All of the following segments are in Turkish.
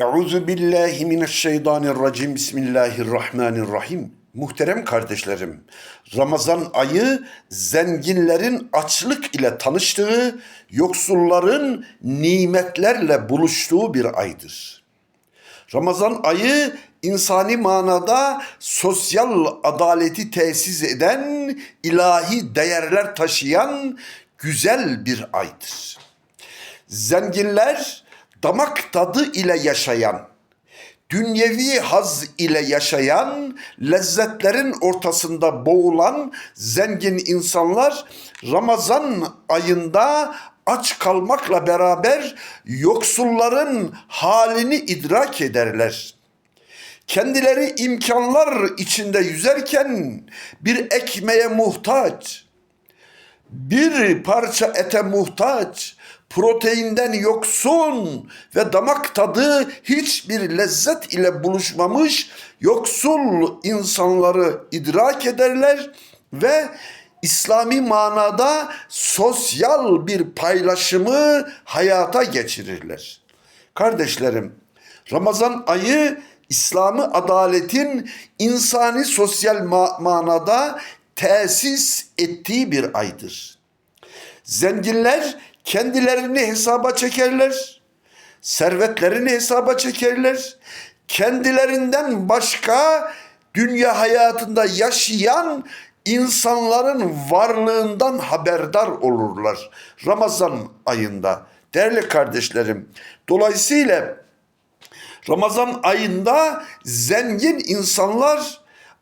Euzu billahi mineşşeytanirracim. Bismillahirrahmanirrahim. Muhterem kardeşlerim, Ramazan ayı zenginlerin açlık ile tanıştığı, yoksulların nimetlerle buluştuğu bir aydır. Ramazan ayı insani manada sosyal adaleti tesis eden, ilahi değerler taşıyan güzel bir aydır. Zenginler damak tadı ile yaşayan, dünyevi haz ile yaşayan, lezzetlerin ortasında boğulan zengin insanlar Ramazan ayında aç kalmakla beraber yoksulların halini idrak ederler. Kendileri imkanlar içinde yüzerken bir ekmeğe muhtaç, bir parça ete muhtaç, proteinden yoksun ve damak tadı hiçbir lezzet ile buluşmamış yoksul insanları idrak ederler ve İslami manada sosyal bir paylaşımı hayata geçirirler. Kardeşlerim, Ramazan ayı İslami adaletin insani sosyal ma- manada tesis ettiği bir aydır. Zenginler kendilerini hesaba çekerler. Servetlerini hesaba çekerler. Kendilerinden başka dünya hayatında yaşayan insanların varlığından haberdar olurlar. Ramazan ayında. Değerli kardeşlerim, dolayısıyla Ramazan ayında zengin insanlar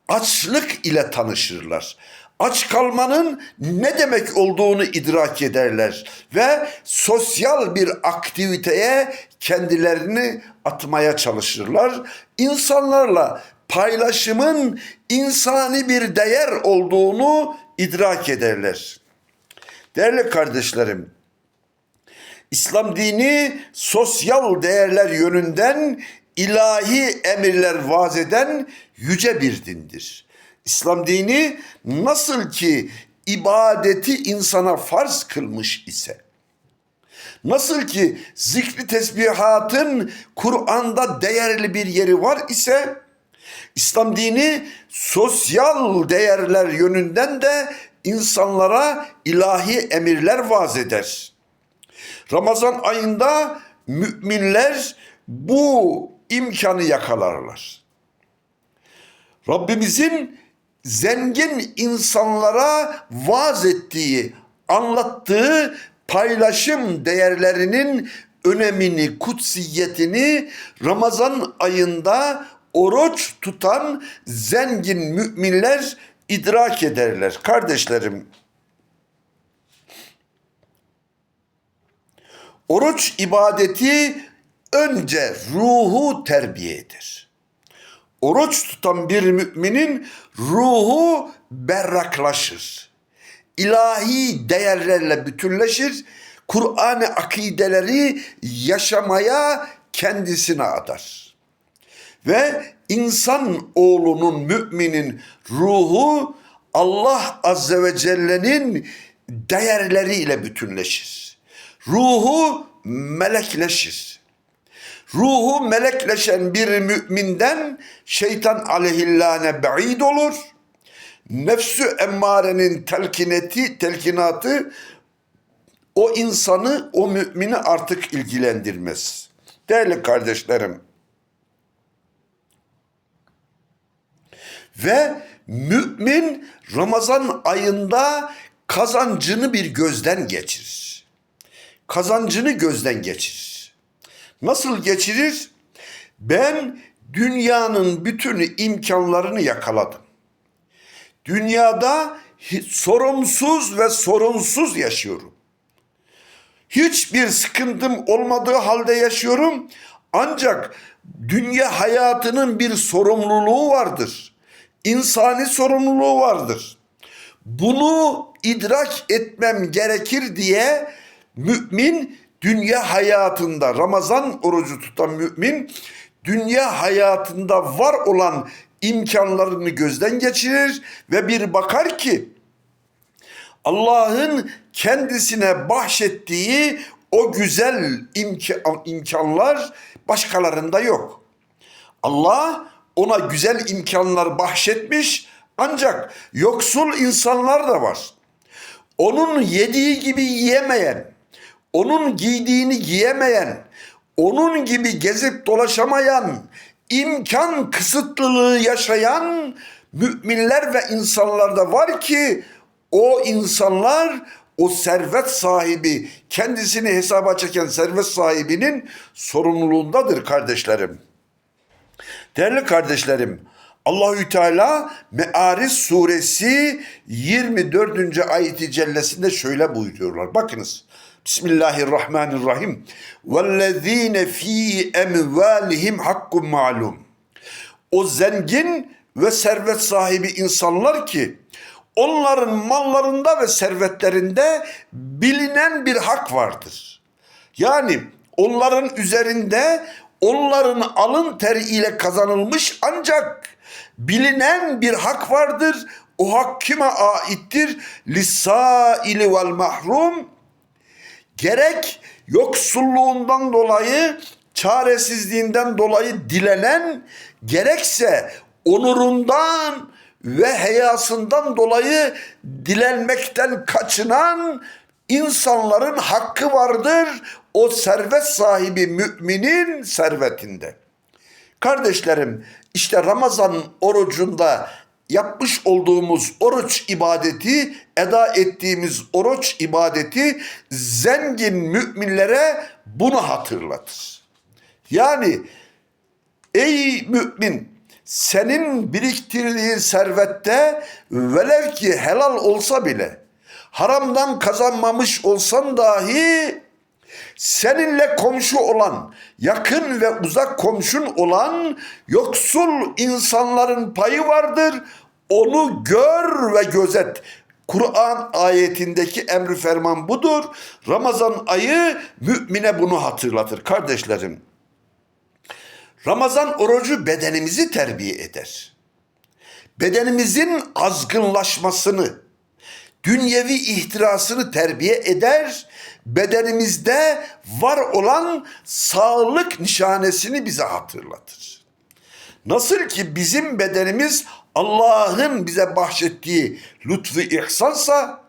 açlık ile tanışırlar. Aç kalmanın ne demek olduğunu idrak ederler ve sosyal bir aktiviteye kendilerini atmaya çalışırlar. İnsanlarla paylaşımın insani bir değer olduğunu idrak ederler. Değerli kardeşlerim, İslam dini sosyal değerler yönünden ilahi emirler vaz eden yüce bir dindir. İslam dini nasıl ki ibadeti insana farz kılmış ise, nasıl ki zikri tesbihatın Kur'an'da değerli bir yeri var ise, İslam dini sosyal değerler yönünden de insanlara ilahi emirler vaz eder. Ramazan ayında müminler bu imkanı yakalarlar. Rabbimizin zengin insanlara vaaz ettiği, anlattığı paylaşım değerlerinin önemini, kutsiyetini Ramazan ayında oruç tutan zengin müminler idrak ederler. Kardeşlerim, Oruç ibadeti önce ruhu terbiye eder. Oruç tutan bir müminin ruhu berraklaşır. İlahi değerlerle bütünleşir. Kur'an-ı akideleri yaşamaya kendisine adar. Ve insan oğlunun müminin ruhu Allah Azze ve Celle'nin değerleriyle bütünleşir. Ruhu melekleşir. Ruhu melekleşen bir müminden şeytan aleyhillâne ba'id olur. Nefsü emmarenin telkineti, telkinatı o insanı, o mümini artık ilgilendirmez. Değerli kardeşlerim, ve mümin Ramazan ayında kazancını bir gözden geçirir. Kazancını gözden geçirir. Nasıl geçirir? Ben dünyanın bütün imkanlarını yakaladım. Dünyada sorumsuz ve sorunsuz yaşıyorum. Hiçbir sıkıntım olmadığı halde yaşıyorum. Ancak dünya hayatının bir sorumluluğu vardır. İnsani sorumluluğu vardır. Bunu idrak etmem gerekir diye mümin dünya hayatında Ramazan orucu tutan mümin dünya hayatında var olan imkanlarını gözden geçirir ve bir bakar ki Allah'ın kendisine bahşettiği o güzel imka- imkanlar başkalarında yok. Allah ona güzel imkanlar bahşetmiş ancak yoksul insanlar da var. Onun yediği gibi yiyemeyen, onun giydiğini giyemeyen, onun gibi gezip dolaşamayan, imkan kısıtlılığı yaşayan müminler ve insanlar da var ki o insanlar o servet sahibi kendisini hesaba çeken servet sahibinin sorumluluğundadır kardeşlerim. Değerli kardeşlerim, Allahü Teala Me'ariz suresi 24. ayeti cellesinde şöyle buyuruyorlar. Bakınız. Bismillahirrahmanirrahim. Vellezine fi emvalihim hakkun ma'lum. O zengin ve servet sahibi insanlar ki onların mallarında ve servetlerinde bilinen bir hak vardır. Yani onların üzerinde onların alın teriyle kazanılmış ancak bilinen bir hak vardır. O hak kime aittir? Lisaili vel mahrum gerek yoksulluğundan dolayı çaresizliğinden dolayı dilenen gerekse onurundan ve heyasından dolayı dilenmekten kaçınan insanların hakkı vardır o servet sahibi müminin servetinde. Kardeşlerim işte Ramazan orucunda yapmış olduğumuz oruç ibadeti, eda ettiğimiz oruç ibadeti zengin müminlere bunu hatırlatır. Yani ey mümin senin biriktirdiğin servette velev ki helal olsa bile haramdan kazanmamış olsan dahi seninle komşu olan, yakın ve uzak komşun olan yoksul insanların payı vardır. Onu gör ve gözet. Kur'an ayetindeki emri ferman budur. Ramazan ayı mümine bunu hatırlatır kardeşlerim. Ramazan orucu bedenimizi terbiye eder. Bedenimizin azgınlaşmasını, dünyevi ihtirasını terbiye eder, bedenimizde var olan sağlık nişanesini bize hatırlatır. Nasıl ki bizim bedenimiz Allah'ın bize bahşettiği lütfu ihsansa,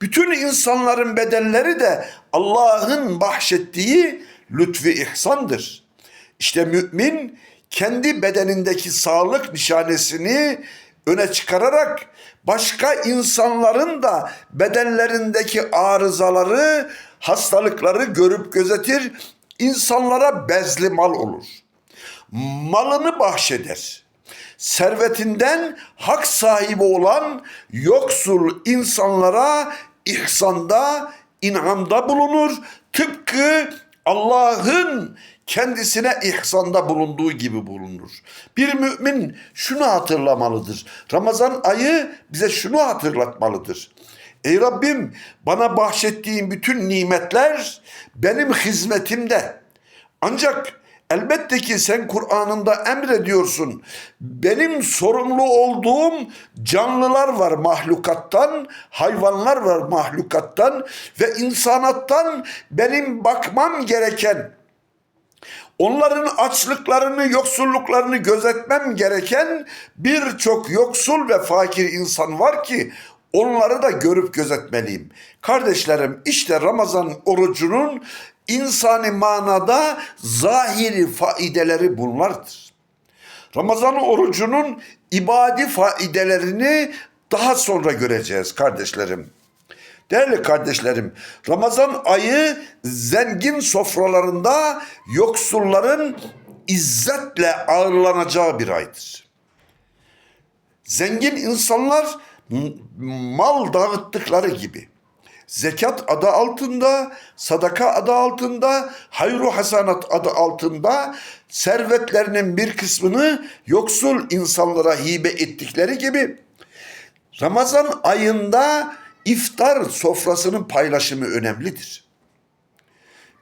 bütün insanların bedenleri de Allah'ın bahşettiği lütfu ihsandır. İşte mümin kendi bedenindeki sağlık nişanesini öne çıkararak başka insanların da bedenlerindeki arızaları, hastalıkları görüp gözetir, insanlara bezli mal olur. Malını bahşeder. Servetinden hak sahibi olan yoksul insanlara ihsanda, inamda bulunur. Tıpkı Allah'ın kendisine ihsanda bulunduğu gibi bulunur. Bir mümin şunu hatırlamalıdır. Ramazan ayı bize şunu hatırlatmalıdır. Ey Rabbim bana bahşettiğin bütün nimetler benim hizmetimde. Ancak elbette ki sen Kur'an'ında emrediyorsun. Benim sorumlu olduğum canlılar var mahlukattan, hayvanlar var mahlukattan ve insanattan benim bakmam gereken Onların açlıklarını, yoksulluklarını gözetmem gereken birçok yoksul ve fakir insan var ki onları da görüp gözetmeliyim. Kardeşlerim işte Ramazan orucunun insani manada zahiri faideleri bunlardır. Ramazan orucunun ibadi faidelerini daha sonra göreceğiz kardeşlerim. Değerli kardeşlerim, Ramazan ayı zengin sofralarında yoksulların izzetle ağırlanacağı bir aydır. Zengin insanlar mal dağıttıkları gibi zekat adı altında, sadaka adı altında, hayru hasanat adı altında servetlerinin bir kısmını yoksul insanlara hibe ettikleri gibi Ramazan ayında iftar sofrasının paylaşımı önemlidir.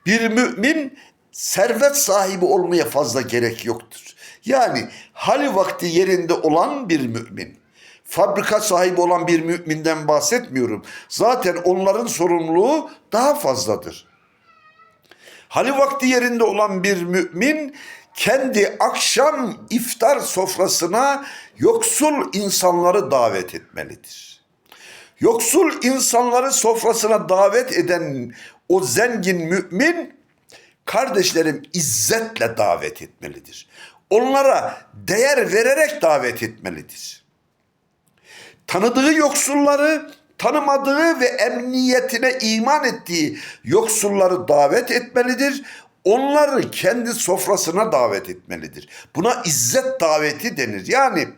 Bir mümin servet sahibi olmaya fazla gerek yoktur. Yani hali vakti yerinde olan bir mümin. Fabrika sahibi olan bir müminden bahsetmiyorum. Zaten onların sorumluluğu daha fazladır. Hali vakti yerinde olan bir mümin kendi akşam iftar sofrasına yoksul insanları davet etmelidir. Yoksul insanları sofrasına davet eden o zengin mümin kardeşlerim izzetle davet etmelidir. Onlara değer vererek davet etmelidir. Tanıdığı yoksulları, tanımadığı ve emniyetine iman ettiği yoksulları davet etmelidir. Onları kendi sofrasına davet etmelidir. Buna izzet daveti denir. Yani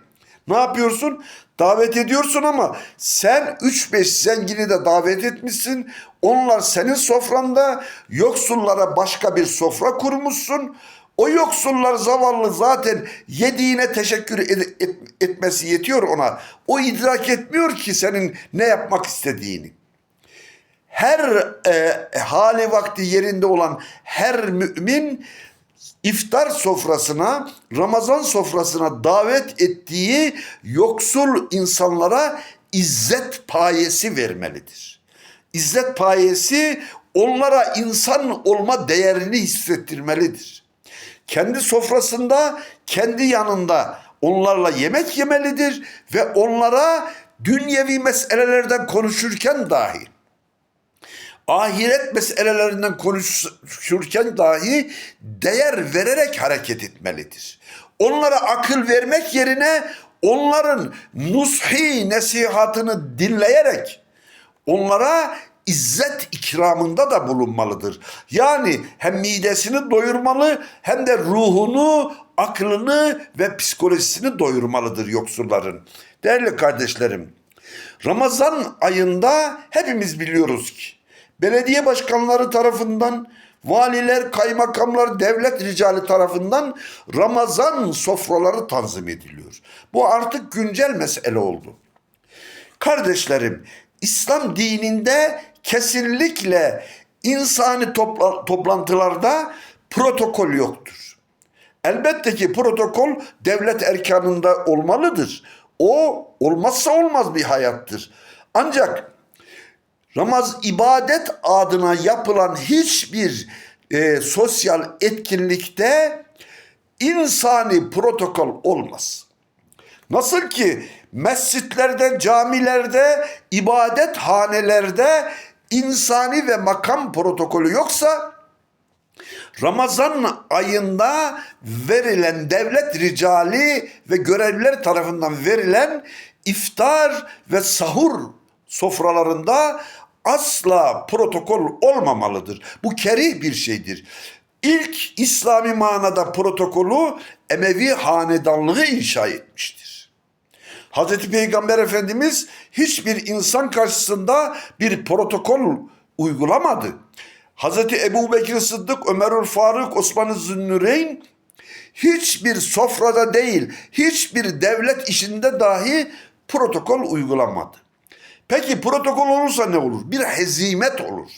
ne yapıyorsun? Davet ediyorsun ama sen 3-5 zengini de davet etmişsin. Onlar senin sofranda yoksullara başka bir sofra kurmuşsun. O yoksullar zavallı zaten yediğine teşekkür ed- et- etmesi yetiyor ona. O idrak etmiyor ki senin ne yapmak istediğini. Her e, hali vakti yerinde olan her mümin iftar sofrasına, Ramazan sofrasına davet ettiği yoksul insanlara izzet payesi vermelidir. İzzet payesi onlara insan olma değerini hissettirmelidir. Kendi sofrasında, kendi yanında onlarla yemek yemelidir ve onlara dünyevi meselelerden konuşurken dahi ahiret meselelerinden konuşurken dahi değer vererek hareket etmelidir. Onlara akıl vermek yerine onların nushi nesihatını dinleyerek onlara izzet ikramında da bulunmalıdır. Yani hem midesini doyurmalı hem de ruhunu, aklını ve psikolojisini doyurmalıdır yoksulların. Değerli kardeşlerim, Ramazan ayında hepimiz biliyoruz ki belediye başkanları tarafından, valiler, kaymakamlar, devlet ricali tarafından Ramazan sofraları tanzim ediliyor. Bu artık güncel mesele oldu. Kardeşlerim, İslam dininde kesinlikle insani topla- toplantılarda protokol yoktur. Elbette ki protokol devlet erkanında olmalıdır. O olmazsa olmaz bir hayattır. Ancak Ramaz ibadet adına yapılan hiçbir e, sosyal etkinlikte insani protokol olmaz. Nasıl ki mescitlerde, camilerde, ibadet hanelerde insani ve makam protokolü yoksa Ramazan ayında verilen devlet ricali ve görevliler tarafından verilen iftar ve sahur sofralarında asla protokol olmamalıdır. Bu kerih bir şeydir. İlk İslami manada protokolü Emevi hanedanlığı inşa etmiştir. Hazreti Peygamber Efendimiz hiçbir insan karşısında bir protokol uygulamadı. Hazreti Ebu Bekir Sıddık, Ömerül Faruk, Osman-ı Zünnüreyn hiçbir sofrada değil, hiçbir devlet işinde dahi protokol uygulamadı. Peki protokol olursa ne olur? Bir hezimet olur.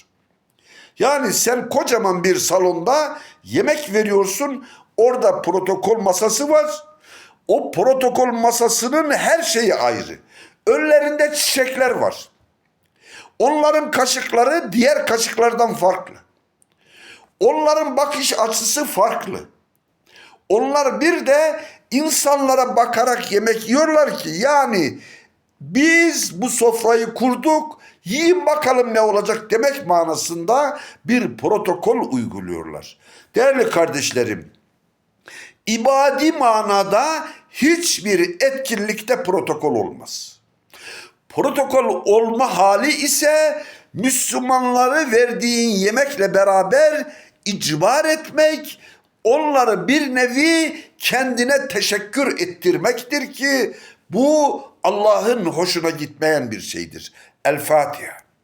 Yani sen kocaman bir salonda yemek veriyorsun. Orada protokol masası var. O protokol masasının her şeyi ayrı. Önlerinde çiçekler var. Onların kaşıkları diğer kaşıklardan farklı. Onların bakış açısı farklı. Onlar bir de insanlara bakarak yemek yiyorlar ki yani biz bu sofrayı kurduk yiyin bakalım ne olacak demek manasında bir protokol uyguluyorlar. Değerli kardeşlerim ibadi manada hiçbir etkinlikte protokol olmaz. Protokol olma hali ise Müslümanları verdiğin yemekle beraber icbar etmek, onları bir nevi kendine teşekkür ettirmektir ki bu Allah'ın hoşuna gitmeyen bir şeydir. El Fatiha.